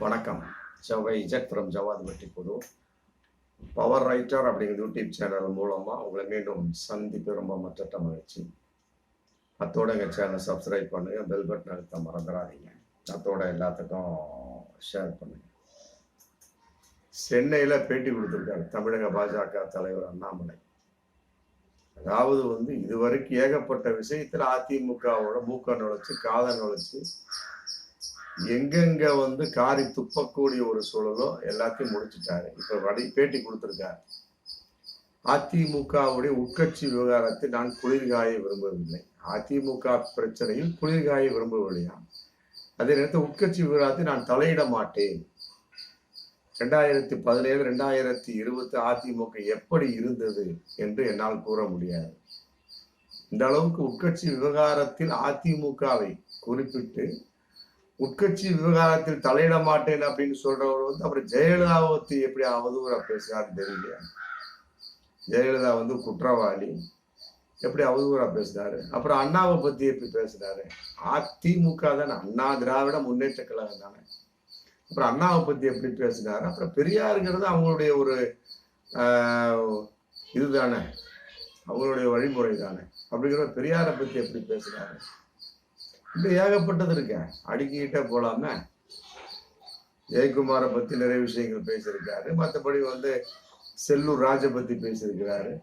வணக்கம். செவ்வாய் Z from ஜவாத் வெட்டி புது பவர் ரைட்டர் அப்படிங்கிற யூடியூப் சேனல் மூலமாக உங்களை மீண்டும் சந்திப்பு ரொம்ப மற்ற மகிழ்ச்சி. அத்தோட எங்கள் சேனலை சப்ஸ்கிரைப் பண்ணுங்கள் பெல் பட்டன் அழுத்த மறந்துடாதீங்க அத்தோட எல்லாத்துக்கும் ஷேர் பண்ணுங்க. சென்னையில் பேட்டி கொடுத்துருக்காரு தமிழக பாஜக தலைவர் அண்ணாமலை. அதாவது வந்து இதுவரைக்கும் ஏகப்பட்ட விஷயத்தில் அதிமுகவோட மூக்க நுழைச்சு காதை நுழைச்சு எங்கெங்க வந்து காரி துப்பக்கூடிய ஒரு சூழலோ எல்லாத்தையும் முடிச்சுட்டாரு. இப்ப வடி பேட்டி கொடுத்துருக்காரு. அதிமுகவுடைய உட்கட்சி விவகாரத்தை நான் குளிர்காய விரும்பவில்லை. அதிமுக பிரச்சனையில் குளிர்காய விரும்பவில்லையா? அதே நேரத்தில் உட்கட்சி விவகாரத்தை நான் தலையிட மாட்டேன். ரெண்டாயிரத்தி பதினேழு ரெண்டாயிரத்தி இருபத்தி அதிமுக எப்படி இருந்தது என்று என்னால் கூற முடியாது. இந்த அளவுக்கு உட்கட்சி விவகாரத்தில் அதிமுகவை குறிப்பிட்டு உட்கட்சி விவகாரத்தில் தலையிட மாட்டேன் அப்படின்னு சொல்றவர் வந்து அப்புறம் ஜெயலலிதாவை பற்றி எப்படி அவதூறா பேசுறாருன்னு தெரியல ஜெயலலிதா வந்து குற்றவாளி. எப்படி அவதூறா பேசுறாரு அப்புறம் அண்ணாவை பத்தி எப்படி பேசுறாரு அதிமுக தானே. அண்ணா திராவிட முன்னேற்ற கழகம் தானே. அப்புறம் அண்ணாவை பத்தி எப்படி பேசுனாரு? அப்புறம் பெரியாருங்கிறது அவங்களுடைய ஒரு இதுதானே. அவங்களுடைய வழிமுறை தானே அப்படிங்கிற பெரியாரை பத்தி எப்படி பேசுறாரு இப்படி ஏகப்பட்டது இருக்க. அடுக்கிக்கிட்டே போலாமே. ஜெயக்குமாரை பத்தி நிறைய விஷயங்கள் பேசியிருக்காரு. மற்றபடி வந்து செல்லூர் ராஜை பத்தி பேசியிருக்கிறாரு.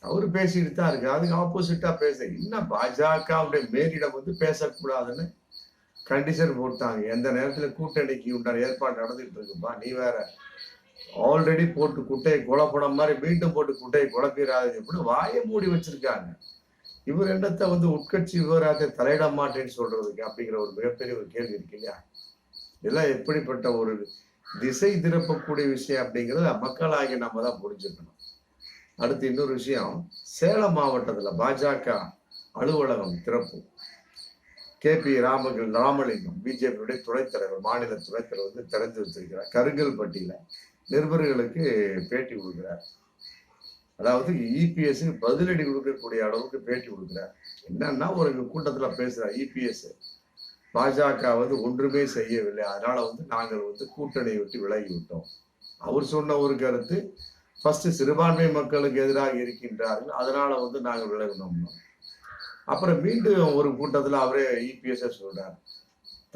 அவர் பேசிட்டு தான் இருக்கு அதுக்கு ஆப்போசிட்டா பேச இன்னும் பாஜகவுடைய மேலிடம் வந்து பேசக்கூடாதுன்னு கண்டிஷன் போட்டாங்க. எந்த நேரத்துல கூட்டணிக்கு உண்டான ஏற்பாடு நடந்துட்டு இருக்குப்பா நீ வேற ஆல்ரெடி போட்டு குட்டையை குழப்பணம் மாதிரி மீண்டும் போட்டு குட்டையை குழப்பிடாது எப்படி வாயை மூடி வச்சிருக்காங்க. இவர் என்னத்தை வந்து உட்கட்சி விவகாரத்தை தலையிட மாட்டேன்னு சொல்றதுக்கு அப்படிங்கிற ஒரு மிகப்பெரிய ஒரு கேள்வி இருக்கு இல்லையா? இதெல்லாம் எப்படிப்பட்ட ஒரு திசை திருப்பக்கூடிய விஷயம் அப்படிங்கிறத மக்களாகி நம்ம தான் புரிஞ்சுக்கணும். அடுத்து இன்னொரு விஷயம் சேலம் மாவட்டத்தில் பாஜக அலுவலகம் திறப்பு. கே பி ராமகிரு ராமலிங்கம் பிஜேபியுடைய துணைத் தலைவர் மாநில துணைத் தலைவர் வந்து திறந்து வச்சிருக்கிறார். கருங்கல்பட்டியில நிருபர்களுக்கு பேட்டி கொடுக்கிறார். அதாவது இபிஎஸ் பதிலடி கொடுக்கக்கூடிய அளவுக்கு பேட்டி கொடுக்குறார் என்னன்னா ஒரு கூட்டத்தில் பேசுறார் இபிஎஸ் பாஜக வந்து ஒன்றுமே செய்யவில்லை. அதனால வந்து நாங்கள் வந்து கூட்டணியை விட்டு விலகி விட்டோம் அவர் சொன்ன ஒரு கருத்து ஃபர்ஸ்ட் சிறுபான்மை மக்களுக்கு எதிராக இருக்கின்றார்கள். அதனால வந்து நாங்கள் விலகினோம்னோம் அப்புறம் மீண்டும் ஒரு கூட்டத்தில் அவரே இபிஎஸ் சொல்றார்.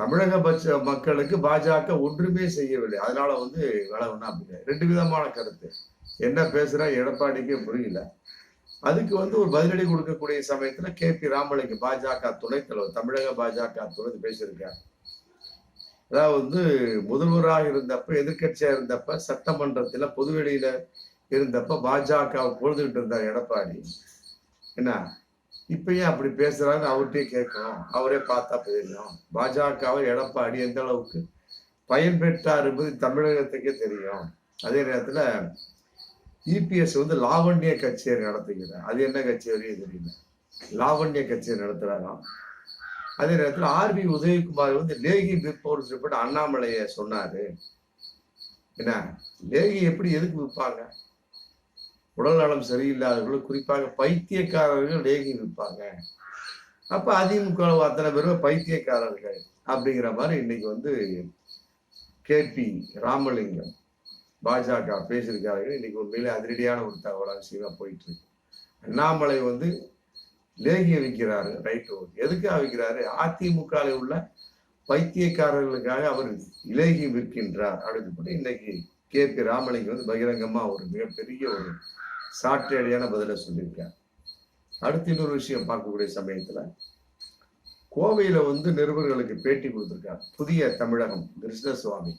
தமிழக பட்ச மக்களுக்கு பாஜக ஒன்றுமே செய்யவில்லை. அதனால வந்து விலகணும் அப்படின்னு ரெண்டு விதமான கருத்து. என்ன பேசுற எடப்பாடிக்கே புரியல. அதுக்கு வந்து ஒரு பதிலடி கொடுக்கக்கூடிய சமயத்துல கே பி ராமலிங்க பாஜக துணைத் தலைவர் தமிழக பாஜக துணை பேசியிருக்கார். அதாவது வந்து முதல்வராக இருந்தப்ப எதிர்க்கட்சியா இருந்தப்ப சட்டமன்றத்துல பொதுவெளியில இருந்தப்ப பாஜக பொழுதுகிட்டு இருந்தார் எடப்பாடி. என்ன? இப்ப ஏன் அப்படி பேசுறாரு அவர்கிட்டயே கேட்கணும். அவரே பார்த்தா தெரியும். பாஜகவை எடப்பாடி எந்த அளவுக்கு பயன்பெற்றார் என்பது தமிழகத்துக்கே தெரியும். அதே நேரத்துல இபிஎஸ் வந்து லாவண்ய கச்சேரி நடத்துகிறார். அது என்ன கச்சேரி தெரியல. லாவண்ய கச்சேரி நடத்துகிறாராம் அதே நேரத்தில் ஆர்பி உதயகுமார் வந்து லேகி விற்பவர் சொல்லப்பட்டு அண்ணாமலையை சொன்னார். என்ன? லேகி எப்படி எதுக்கு விற்பாங்க? உடல் நலம் சரியில்லாதவர்கள் குறிப்பாக பைத்தியக்காரர்கள் லேகி விற்பாங்க. அப்போ அதிமுக அத்தனை பேரும் பைத்தியக்காரர்கள் அப்படிங்கிற மாதிரி இன்னைக்கு வந்து கேபி ராமலிங்கம் பாஜக பேசியிருக்கார்கள். இன்னைக்கு உண்மையிலே அதிரடியான ஒரு தகவலாக விஷயமா போயிட்டு இருக்கு அண்ணாமலை வந்து லேகிய விற்கிறாரு ரைட்டு எதுக்காக விற்கிறாரு அதிமுக உள்ள பைத்தியக்காரர்களுக்காக அவர் இலேகி விற்கின்றார் அப்படின்னு சொல்லி இன்னைக்கு கே. பி. ராமலிங்கம் வந்து பகிரங்கமா ஒரு மிகப்பெரிய ஒரு சாட்டையடியான பதிலை சொல்லியிருக்கார். அடுத்து இன்னொரு விஷயம் பார்க்கக்கூடிய சமயத்துல கோவையில வந்து நிருபர்களுக்கு பேட்டி கொடுத்துருக்கார். புதிய தமிழகம் கிருஷ்ணசுவாமி.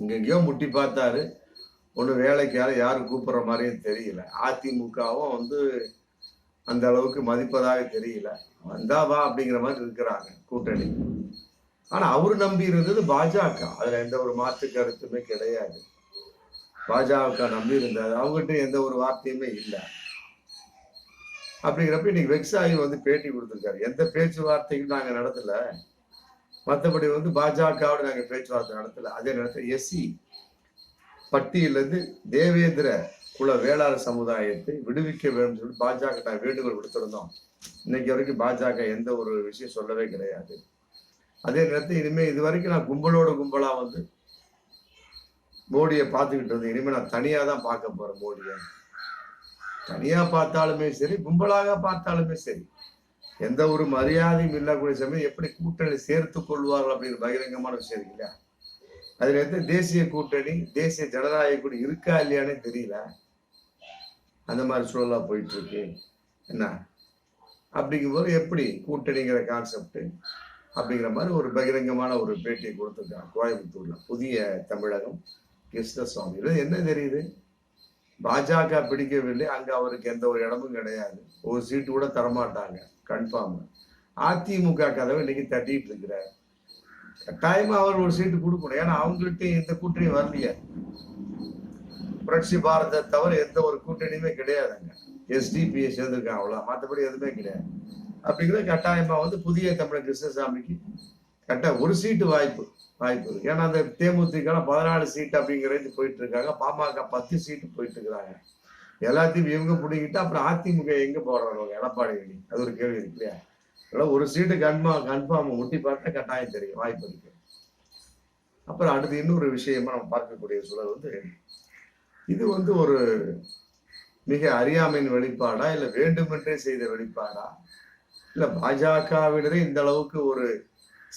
இங்கெங்கேயோ முட்டி பார்த்தாரு. ஒன்றும் வேலைக்கு யாரும் யாரும் மாதிரியும் தெரியல. அதிமுகவும் வந்து அந்த அளவுக்கு மதிப்பதாக தெரியல. வந்தா வா அப்படிங்கிற மாதிரி இருக்கிறாங்க கூட்டணி. ஆனா அவரு நம்பி இருந்தது பாஜக. அதுல எந்த ஒரு மாற்று கருத்துமே கிடையாது. பாஜக நம்பி இருந்தாரு. அவங்ககிட்ட எந்த ஒரு வார்த்தையுமே இல்லை. அப்படிங்கிறப்ப இன்னைக்கு வெக்ஸாகி வந்து பேட்டி கொடுத்துருக்காரு. எந்த பேச்சுவார்த்தையும் நாங்க நடத்தல. மற்றபடி வந்து பாஜகவோட நாங்கள் பேச்சுவார்த்தை நடத்தல. அதே நேரத்தில் எஸ்சி பட்டியலிருந்து தேவேந்திர குல வேளாண் சமுதாயத்தை விடுவிக்க வேண்டும் சொல்லி பாஜக நான் வேண்டுகோள் விடுத்திருந்தோம். இன்னைக்கு வரைக்கும் பாஜக எந்த ஒரு விஷயம் சொல்லவே கிடையாது. அதே நேரத்தில் இனிமேல் இது வரைக்கும் நான் கும்பலோட கும்பலாக வந்து மோடியை பார்த்துக்கிட்டு இருந்தேன். இனிமேல் நான் தனியாக தான் பார்க்க போகிறேன் மோடியை. தனியாக பார்த்தாலுமே சரி கும்பலாக பார்த்தாலுமே சரி. எந்த ஒரு மரியாதையும் இல்லாக்கூடிய சமயம் எப்படி கூட்டணி சேர்த்து கொள்வார்கள் அப்படிங்கிற பகிரங்கமான விஷயம் இருக்கு இல்லையா? அதுல இருந்து தேசிய கூட்டணி தேசிய ஜனநாயக கூட்டணி இருக்கா இல்லையானே தெரியல. அந்த மாதிரி சூழலா போயிட்டு இருக்கு. என்ன? அப்படிங்கும்போது எப்படி கூட்டணிங்கிற கான்செப்ட் அப்படிங்கிற மாதிரி ஒரு பகிரங்கமான ஒரு பேட்டியை கொடுத்துருக்காங்க கோயம்புத்தூர்ல புதிய தமிழகம் கிருஷ்ணசுவாமி என்ன தெரியுது? பாஜக பிடிக்கவில்லை அங்க அவருக்கு எந்த ஒரு இடமும் கிடையாது. ஒரு சீட்டு கூட தரமாட்டாங்க கன்ஃபார்ம் அதிமுக கதவை இன்னைக்கு தட்டிட்டு இருக்கிறார். கட்டாயமா அவர் ஒரு சீட்டு கொடுக்கணும். ஏன்னா அவங்கள்ட்ட எந்த கூட்டணியும் வரலையே. புரட்சி பாரத தவிர எந்த ஒரு கூட்டணியுமே கிடையாதுங்க. எஸ்டிபியை சேர்ந்திருக்காங்க அவ்வளோ மற்றபடி எதுவுமே கிடையாது. அப்படிங்கிறது கட்டாயமா வந்து புதிய தமிழர் கிருஷ்ணசாமிக்கு கரெக்டாக ஒரு சீட்டு வாய்ப்பு வாய்ப்பு இருக்கு. ஏன்னா அந்த தேமுதிக பதினாலு சீட் அப்படிங்கிறது போயிட்டு இருக்காங்க. பாமக பத்து சீட்டு போயிட்டு இருக்கிறாங்க. எல்லாத்தையும் இவங்க பிடிக்கிட்டு அப்புறம் அதிமுக எங்க போடுறாங்க எடப்பாடி அது ஒரு கேள்வி இருக்கு இல்லையா? அதெல்லாம் ஒரு சீட்டு கன்ஃபார்ம் கன்ஃபார்ம் முட்டி பார்த்தா கட்டாயம் தெரியும். வாய்ப்பு இருக்கு. அப்புறம் அடுத்து இன்னொரு விஷயமா நம்ம பார்க்கக்கூடிய சூழல் வந்து இது வந்து ஒரு மிக அறியாமையின் வெளிப்பாடா? இல்ல வேண்டுமென்றே செய்த வெளிப்பாடா? இல்ல பாஜகவினரே இந்த அளவுக்கு ஒரு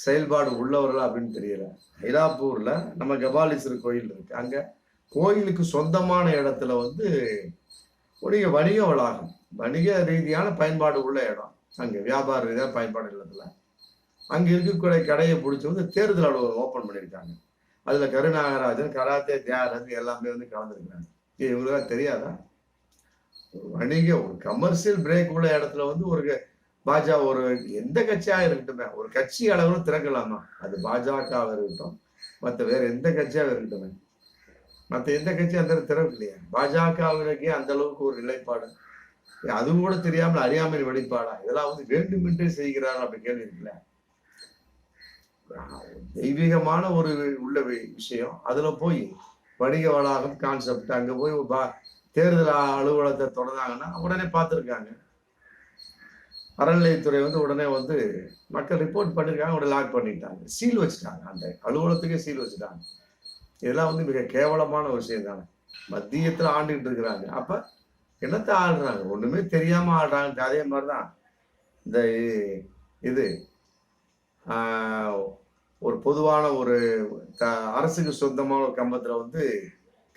செயல்பாடு உள்ளவர்களா அப்படின்னு தெரியல. ஐலாப்பூர்ல நம்ம கபாலீஸ்வரர் கோயில் இருக்கு. அங்க கோயிலுக்கு சொந்தமான இடத்துல வந்து வணிக வணிக வளாகம் வணிக ரீதியான பயன்பாடு உள்ள இடம். அங்க வியாபார ரீதியான பயன்பாடு இல்லத்துல. அங்க இருக்கக்கூடிய கடையை பிடிச்சி வந்து தேர்தல் அலுவலகம் ஓபன் பண்ணியிருக்காங்க. அதுல கருநாகராஜன் கராத்தே தியாகராஜன் எல்லாமே வந்து கலந்துருக்காங்க இவங்களுக்கு தெரியாதா? வணிக ஒரு கமர்ஷியல் பிரேக் உள்ள இடத்துல வந்து ஒரு பாஜக ஒரு எந்த கட்சியாக இருக்கட்டுமே ஒரு கட்சி அளவில் திறக்கலாமா? அது பாஜகவாக இருக்கட்டும் மற்ற வேற எந்த கட்சியாக இருக்கட்டுமே. மற்ற எந்த கட்சியும் அந்த திறவு இல்லையா பாஜகவினருக்கே அந்த அளவுக்கு ஒரு நிலைப்பாடு. அதுவும் கூட தெரியாமல் அறியாமல் வெளிப்பாடா. இதெல்லாம் வந்து வேண்டுமென்றே செய்கிறார்கள் அப்படி கேள்வி இருக்குல்ல? தெய்வீகமான ஒரு உள்ள விஷயம். அதுல போய் வணிக வளாகம் கான்செப்ட் அங்க போய் தேர்தல் அலுவலகத்தை தொடர்ந்தாங்கன்னா உடனே பார்த்துருக்காங்க. அறநிலையத்துறை வந்து உடனே வந்து மக்கள் ரிப்போர்ட் பண்ணியிருக்காங்க உடனே லாக் பண்ணிட்டாங்க. சீல் வச்சுட்டாங்க அந்த அலுவலகத்துக்கே சீல் வச்சுட்டாங்க. இதெல்லாம் வந்து மிக கேவலமான விஷயம் தானே. மத்தியத்தில் ஆண்டுகிட்டு இருக்கிறாங்க. அப்போ என்னத்தை ஆடுறாங்க ஒன்றுமே தெரியாமல் ஆடுறாங்க அதே மாதிரி தான் இந்த இது ஒரு பொதுவான ஒரு த அரசுக்கு சொந்தமான ஒரு கம்பத்தில் வந்து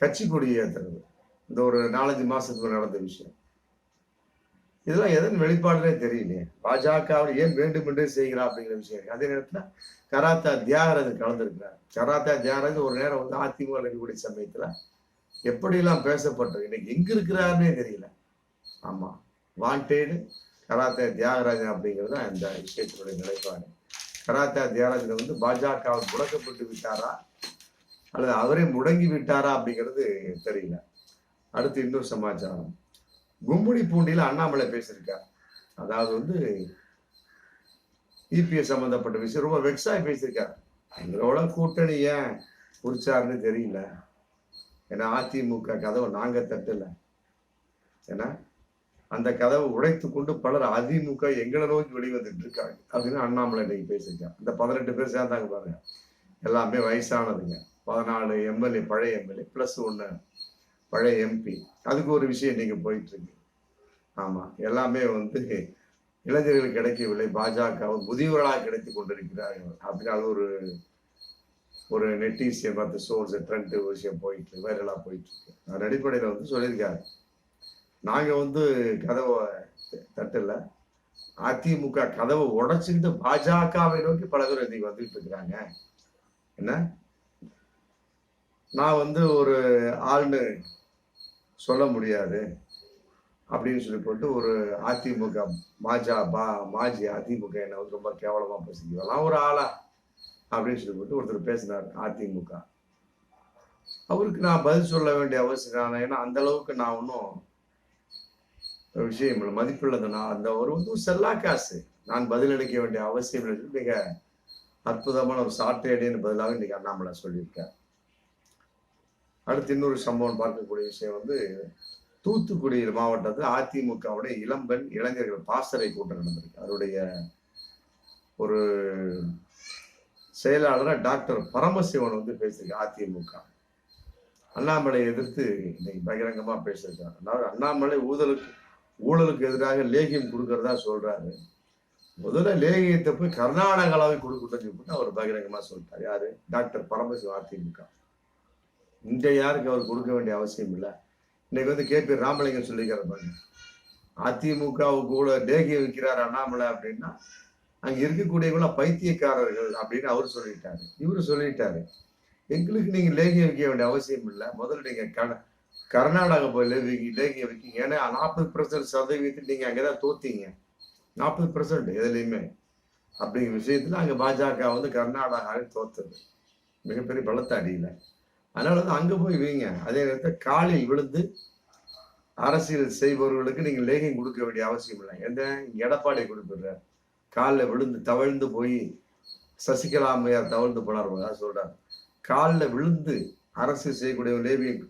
கட்சி கொடி ஏற்றுறது இந்த ஒரு நாலஞ்சு மாதத்துக்கு நடந்த விஷயம். இதெல்லாம் எதன் வெளிப்பாடுனே தெரியலையே. பாஜகவில் ஏன் வேண்டும் என்றே செய்கிறா அப்படிங்கிற விஷயம் அதே நேரத்தில் கராத்தா தியாகராஜன் கலந்துருக்கிறார். கராத்தா தியாகராஜன் ஒரு நேரம் வந்து அதிமுக இருக்கக்கூடிய சமயத்தில் எப்படியெல்லாம் பேசப்பட்டது இன்னைக்கு எங்கே இருக்கிறாருன்னே தெரியல. ஆமாம் வாண்டேடு கராத்தா தியாகராஜன் அப்படிங்கிறது தான் இந்த விஷயத்தினுடைய நிலைப்பாடு. கராத்தா தியாகராஜன் வந்து பாஜக முடக்கப்பட்டு விட்டாரா அல்லது அவரே முடங்கி விட்டாரா அப்படிங்கிறது தெரியல. அடுத்து இன்னொரு சமாச்சாரம். கும்புடி பூண்டியில் அண்ணாமலை பேசியிருக்கார். அதாவது வந்து இபிஎஸ் சம்மந்தப்பட்ட விஷயம். ரொம்ப வெக்ஸாக பேசியிருக்கார். எங்களோட கூட்டணி ஏன் குறிச்சாருன்னு தெரியல. ஏன்னா அதிமுக கதவை நாங்க தட்டல. ஏன்னா அந்த கதவை உடைத்து கொண்டு பலர் அதிமுக எங்களை நோக்கி வெளிவந்துட்டு இருக்காங்க அப்படின்னு அண்ணாமலை இன்னைக்கு பேசியிருக்காங்க இந்த பதினெட்டு பேர் சேர்ந்தாங்க பாருங்க. எல்லாமே வயசானதுங்க. பதினாலு எம்எல்ஏ பழைய எம்எல்ஏ பிளஸ் ஒன்று பழைய எம்பி அதுக்கு ஒரு விஷயம் நீங்கள் போயிட்டுருக்கு ஆமாம் எல்லாமே வந்து இளைஞர்களுக்கு கிடைக்கவில்லை. பாஜக முதியவர்களாக கிடைத்து கொண்டிருக்கிறார்கள். அப்படின்னு அது ஒரு ஒரு நெட்டிசியம் பார்த்து சோர்ஸ் ட்ரெண்ட் விஷயம் போயிட்டு வைரலாக போயிட்டு இருக்கு அதன் அடிப்படையில் வந்து சொல்லியிருக்காரு. நாங்கள் வந்து கதவை தட்டல. அதிமுக கதவை உடைச்சுக்கிட்டு பாஜகவை நோக்கி பல பேர் இன்னைக்கு வந்துட்டு இருக்கிறாங்க. என்ன? நான் வந்து ஒரு ஆள்னு சொல்ல முடியாது அப்படின்னு சொல்லி போட்டு ஒரு அதிமுக மாஜா பா மாஜி அதிமுக என்ன ரொம்ப கேவலமாக பேசிக்கலாம் ஒரு ஆளா அப்படின்னு சொல்லி போட்டு ஒருத்தர் பேசினார் அதிமுக. அவருக்கு நான் பதில் சொல்ல வேண்டிய அவசியம் ஏன்னா அந்த அளவுக்கு நான் ஒன்றும் விஷயம் இல்லை. மதிப்புள்ளது நான் அந்த ஒரு வந்து செல்லா காசு. நான் பதிலளிக்க வேண்டிய அவசியம் இல்லை. மிக அற்புதமான ஒரு சாட்டையடின்னு பதிலாக இன்னைக்கு அண்ணாமலை சொல்லியிருக்கார். அடுத்து இன்னொரு சம்பவம் பார்க்கக்கூடிய விஷயம் வந்து தூத்துக்குடி மாவட்டத்தில் அதிமுகவுடைய இளம்பெண் இளைஞர்கள் பாசறை கூட்டம் நடந்திருக்கு. அவருடைய ஒரு செயலாளராக டாக்டர் பரமசிவன் வந்து பேசியிருக்காரு அதிமுக. அண்ணாமலை எதிர்த்து இன்னைக்கு பகிரங்கமாக பேசியிருக்காரு. அதாவது அண்ணாமலை ஊழலுக்கு ஊழலுக்கு எதிராக லேகியம் கொடுக்கறதா சொல்றாரு. முதல்ல லேகியத்தை போய் கர்நாடகாவை கொடுக்கணும்னு சொல்லிட்டு அவர் பகிரங்கமாக சொல்லிட்டார். யாரு? டாக்டர் பரமசிவன் அதிமுக. இந்த யாருக்கு அவர் கொடுக்க வேண்டிய அவசியம் இல்லை? இன்னைக்கு வந்து கே பி ராமலிங்கம் சொல்லிக்கிற பாருங்க. அதிமுகவுக்கு கூட லேகியம் விற்கிறார் அண்ணாமலை அப்படின்னா அங்கே இருக்கக்கூடியவங்களாம் பைத்தியக்காரர்கள் அப்படின்னு அவர் சொல்லிட்டாரு. இவரு சொல்லிட்டாரு. எங்களுக்கு நீங்கள் லேகிய விற்க வேண்டிய அவசியம் இல்லை. முதல்ல நீங்கள் கன கர்நாடகா போய் லேகி லேகிய வைக்கிங்க. ஏன்னா நாற்பது பர்சன்ட் சதவீதத்தில் அங்கே தான் தோத்தீங்க. நாற்பது பர்சன்ட் எதுலேயுமே. அப்படிங்கிற விஷயத்தில் அங்கே பாஜக வந்து கர்நாடகாவில் தோத்துது. மிகப்பெரிய பலத்த அடியில். அதனால வந்து அங்க போய் வீங்க. அதே நேரத்தில் காலில் விழுந்து அரசியல் செய்பவர்களுக்கு நீங்க லேகியம் கொடுக்க வேண்டிய அவசியம் இல்லை. எந்த எடப்பாடி கொடுத்துடுறார் காலில் விழுந்து தவழ்ந்து போய் சசிகலா அம்மையார் தவழ்ந்து போனார் சொல்றாரு. காலில் விழுந்து அரசு செய்யக்கூடிய லேவியம்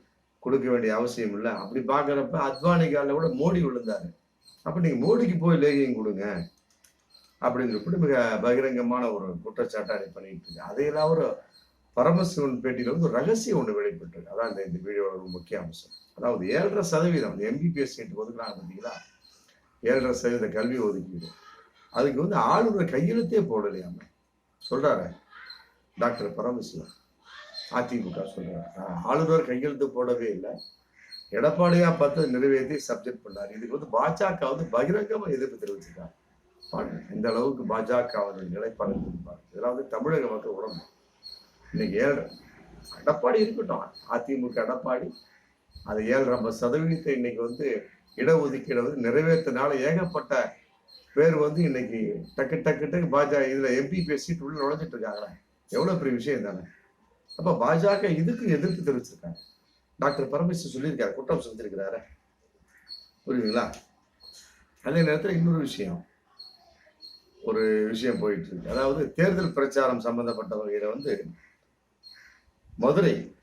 கொடுக்க வேண்டிய அவசியம் இல்லை. அப்படி பார்க்குறப்ப அத்வானி காலில் கூட மோடி விழுந்தாரு. அப்போ நீங்கள் மோடிக்கு போய் லேகியம் கொடுங்க அப்படிங்கிற மிக பகிரங்கமான ஒரு குற்றச்சாட்டை பண்ணிட்டு இருக்கு. அதையெல்லாம் ஒரு பரமசிவன் பேட்டியில வந்து ஒரு ரகசியம் ஒன்று வெளிப்பட்டிருக்கு. அதான் இந்த இந்த வீடியோட ஒரு முக்கிய அம்சம். அதாவது ஏழரை சதவீதம் அந்த எம்பிபிஎஸ் சீட்டு ஒதுக்குறாங்க பார்த்தீங்களா ஏழரை சதவீத கல்வி ஒதுக்கீடு. அதுக்கு வந்து ஆளுநர் கையெழுத்தே போடலையாம சொல்றாரு? டாக்டர் பரமசிவன். அதிமுக சொல்றாரு. ஆளுநர் கையெழுத்து போடவே இல்லை. எடப்பாடியா பார்த்து நிறைவேற்றி சப்ஜெக்ட் பண்ணாரு. இதுக்கு வந்து பாஜக வந்து பகிரங்கமாக எதிர்ப்பு தெரிவிச்சிருக்காங்க. பாருங்க இந்த அளவுக்கு பாஜக வந்து நிலைப்பாடு இதெல்லாம் வந்து தமிழக மக்கள் உடம்பு. இன்னைக்கு ஏழு எடப்பாடி இருக்கட்டும். அதிமுக எடப்பாடி அது ஏழரை நம்ம சதவீதத்தை இன்னைக்கு வந்து இடஒதுக்கீடு வந்து நிறைவேற்றினால ஏகப்பட்ட பேர் வந்து இன்னைக்கு டக்கு டக்கு டக்கு பாஜக இதில் எம்பி சீட் உள்ள நுழைஞ்சிட்டு இருக்காங்களே எவ்வளோ பெரிய விஷயம் தானே அப்போ பாஜக இதுக்கு எதிர்ப்பு தெரிவிச்சிருக்காங்க. டாக்டர் பரமேஸ்வர் சொல்லியிருக்காரு குற்றம் செஞ்சிருக்கிறாரு புரியுதுங்களா? அதே நேரத்தில் இன்னொரு விஷயம். ஒரு விஷயம் போயிட்டு இருக்கு. அதாவது தேர்தல் பிரச்சாரம் சம்பந்தப்பட்ட வகையில் வந்து மதுரை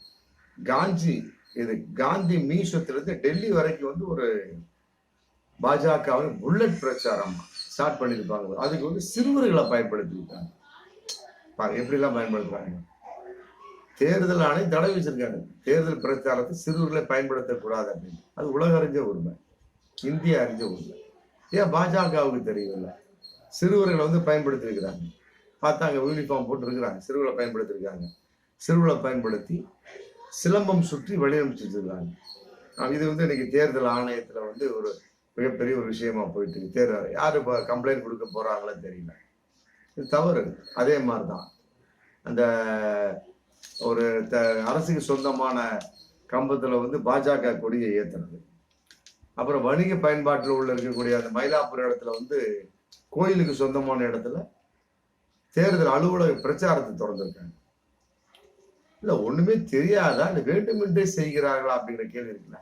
காஞ்சி இது காந்தி மீசத்திலிருந்து டெல்லி வரைக்கும் வந்து ஒரு பாஜகவின் புல்லட் பிரச்சாரம் ஸ்டார்ட் பண்ணியிருப்பாங்க அதுக்கு வந்து சிறுவர்களை பயன்படுத்தியிருக்காங்க பாருங்க எப்படிலாம் பயன்படுத்துறாங்க. தேர்தல் ஆணையம் தடை வச்சிருக்காங்க தேர்தல் பிரச்சாரத்தை சிறுவர்களை பயன்படுத்தக்கூடாது அப்படின்னு. அது உலக அறிஞ்ச உரிமை. இந்திய அறிஞ்ச உரிமை. ஏன் பாஜகவுக்கு தெரியவில்லை? சிறுவர்களை வந்து பயன்படுத்தியிருக்கிறாங்க. பார்த்தாங்க யூனிஃபார்ம் போட்டிருக்கிறாங்க. சிறுவர்களை பயன்படுத்தியிருக்காங்க. சிறுவலை பயன்படுத்தி சிலம்பம் சுற்றி வடிவமைச்சிருக்காங்க இது வந்து இன்னைக்கு தேர்தல் ஆணையத்தில் வந்து ஒரு மிகப்பெரிய ஒரு விஷயமா போயிட்டு இருக்கு. தேர்தல் யார் இப்போ கம்ப்ளைண்ட் கொடுக்க போகிறாங்களோ தெரியல. இது தவறு. அதே மாதிரி தான் அந்த ஒரு த அரசுக்கு சொந்தமான கம்பத்தில் வந்து பாஜக கொடியை ஏற்றுறது அப்புறம் வணிக பயன்பாட்டில் உள்ள இருக்கக்கூடிய அந்த மயிலாப்பூர் இடத்துல வந்து கோயிலுக்கு சொந்தமான இடத்துல தேர்தல் அலுவலக பிரச்சாரத்தை தொடர்ந்துருக்காங்க இல்ல ஒண்ணுமே தெரியாதா? இல்ல வேண்டுமென்றே செய்கிறார்களா அப்படிங்கிற கேள்வி இருக்குல்ல.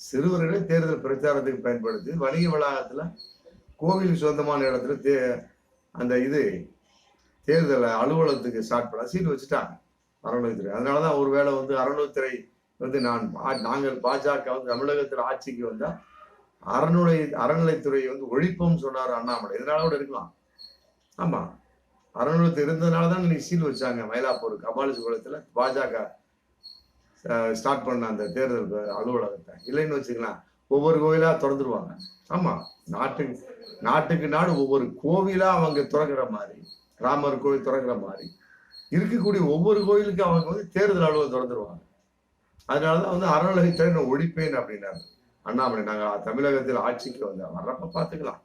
சிறுவர்களே தேர்தல் பிரச்சாரத்துக்கு பயன்படுத்தி வணிக வளாகத்துல கோவிலுக்கு சொந்தமான இடத்துல தே அந்த இது தேர்தல் அலுவலகத்துக்கு ஸ்டார்ட் பண்ண சீட்டு வச்சுட்டாங்க அறநூத்துறை அதனாலதான் ஒருவேளை வந்து அறநூத்துறை வந்து நான் நாங்கள் பாஜக வந்து தமிழகத்தில் ஆட்சிக்கு வந்தா அறநிலை அறநிலைத்துறை வந்து ஒழிப்போம் சொன்னார் அண்ணாமலை. இதனால கூட இருக்கலாம். ஆமா. அறநிலையத்து இருந்ததுனால தான் நீ சீல் வச்சாங்க மயிலாப்பூர் கபாலிசுகுளத்துல பாஜக ஸ்டார்ட் பண்ண அந்த தேர்தல் அலுவலகத்தை. இல்லைன்னு வச்சுக்கலாம் ஒவ்வொரு கோவிலா திறந்துருவாங்க. ஆமா நாட்டுக்கு நாட்டுக்கு நாடு ஒவ்வொரு கோவிலா அவங்க திறக்கிற மாதிரி ராமர் கோவில் திறக்கிற மாதிரி இருக்கக்கூடிய ஒவ்வொரு கோயிலுக்கும் அவங்க வந்து தேர்தல் அலுவலகம் திறந்துருவாங்க. அதனாலதான் வந்து அறநிலையத்துறை நான் ஒழிப்பேன் அப்படின்னாரு அண்ணாமலை நாங்க தமிழகத்தில் ஆட்சிக்கு வந்த வர்றப்ப பாத்துக்கலாம்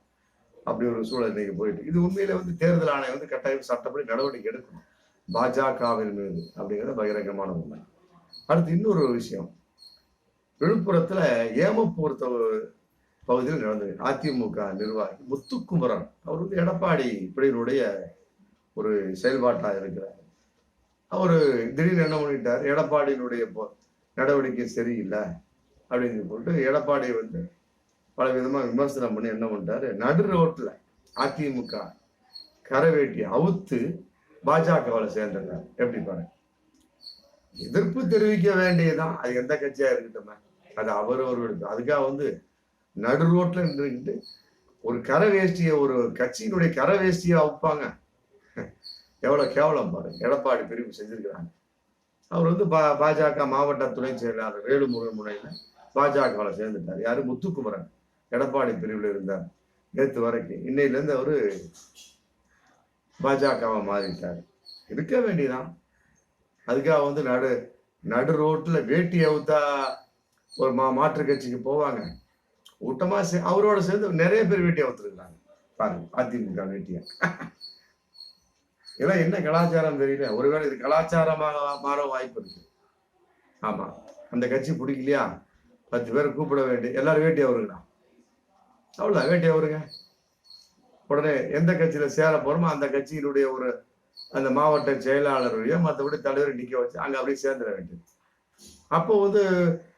அப்படி ஒரு சூழல் இன்னைக்கு போயிட்டு இது உண்மையில வந்து தேர்தல் ஆணையம் வந்து கட்டாயம் சட்டப்படி நடவடிக்கை எடுக்கணும். பாஜகவின் மீது அப்படிங்கிறது பகிரங்கமான உண்மை. அடுத்து இன்னொரு விஷயம். விழுப்புரத்துல ஏமப்பூர் பகுதியில் நடந்தது. அதிமுக நிர்வாகி முத்துக்குமரன். அவர் வந்து எடப்பாடி இப்படியினுடைய ஒரு செயல்பாட்டா இருக்கிறார். அவரு திடீர்னு என்ன பண்ணிட்டார்? எடப்பாடியினுடைய நடவடிக்கை சரியில்லை. அப்படின்னு சொல்லிட்டு எடப்பாடி வந்து பல விதமா விமர்சனம் பண்ணி என்ன பண்ணிட்டாரு? நடு ரோட்ல அதிமுக கரவேட்டி அவுத்து பாஜகவில் சேர்ந்துருக்காரு. எப்படி பாருங்க எதிர்ப்பு தெரிவிக்க வேண்டியதுதான். அது எந்த கட்சியா இருக்கட்டும் அது அவர் ஒரு அதுக்காக வந்து நடு ரோட்ல நின்றுக்கிட்டு ஒரு கரை வேஷ்டிய ஒரு கட்சியினுடைய கரை வேஷ்டியை அவுப்பாங்க. எவ்வளவு கேவலம் பாருங்க எடப்பாடி பிரிவு செஞ்சிருக்கிறாங்க. அவர் வந்து பா பாஜக மாவட்ட துணை செயலாளர் வேலுமுருகன் முனையில பாஜகவில் சேர்ந்துட்டார். யாரு? முத்துக்குமரன். எடப்பாடி பிரிவில் இருந்தார் நேற்று வரைக்கும். இன்னையிலேருந்து அவர் பாஜகவை மாறிட்டார். இருக்க வேண்டியதான் அதுக்காக வந்து நடு நடு ரோட்டில் வேட்டி அவுத்தா ஒரு மா மாற்று கட்சிக்கு போவாங்க. ஊட்டமாக சே- அவரோட சேர்ந்து நிறைய பேர் வேட்டி அவுத்துருக்குறாங்க. பாருங்க அதிமுக வேட்டியா. இதெல்லாம் என்ன கலாச்சாரம் தெரியல. ஒருவேளை இது கலாச்சாரமாக மாற வாய்ப்பு இருக்கு. ஆமாம் அந்த கட்சி பிடிக்கலையா? பத்து பேரை கூப்பிட வேண்டிய எல்லாரும் வேட்டி அவருக்குண்ணா அவ்வளோதான் வேட்டி அவருங்க. உடனே எந்த கட்சியில் சேர போகிறோமோ அந்த கட்சியினுடைய ஒரு அந்த மாவட்ட செயலாளருடைய மற்றபடி தலைவர் நிற்க வச்சு அங்கே அப்படியே சேர்ந்துட வேண்டியது. அப்போ வந்து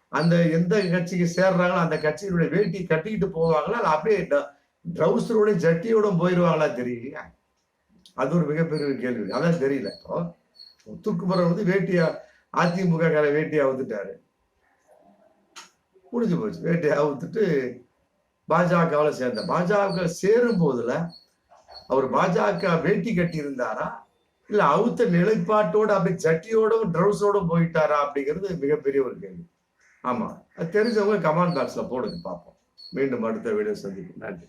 அந்த எந்த கட்சிக்கு சேர்றாங்களோ அந்த கட்சியினுடைய வேட்டி கட்டிக்கிட்டு போவாங்களா? அப்படியே ட்ரௌசரோட ஜட்டியோட போயிடுவாங்களா தெரியலையா? அது ஒரு மிகப்பெரிய கேள்வி. அதான் தெரியல இப்போ. முத்துக்குமரன் வந்து வேட்டியா அதிமுக கார வேட்டியா வந்துட்டாரு முடிஞ்சு போச்சு. வேட்டியா அவுத்துட்டு பாஜகவில் சேர்ந்த பாஜக சேரும் போதுல அவர் பாஜக வேட்டி கட்டி இருந்தாரா இல்ல அவுத்த நிலைப்பாட்டோட அப்படி சட்டியோடும் ட்ரௌஸோடும் போயிட்டாரா? அப்படிங்கிறது மிகப்பெரிய ஒரு கேள்வி. ஆமா. அது தெரிஞ்சவங்க கமெண்ட் பாக்ஸ்ல போடுங்க பார்ப்போம். மீண்டும் அடுத்த வீடியோ சந்திக்கும் நன்றி.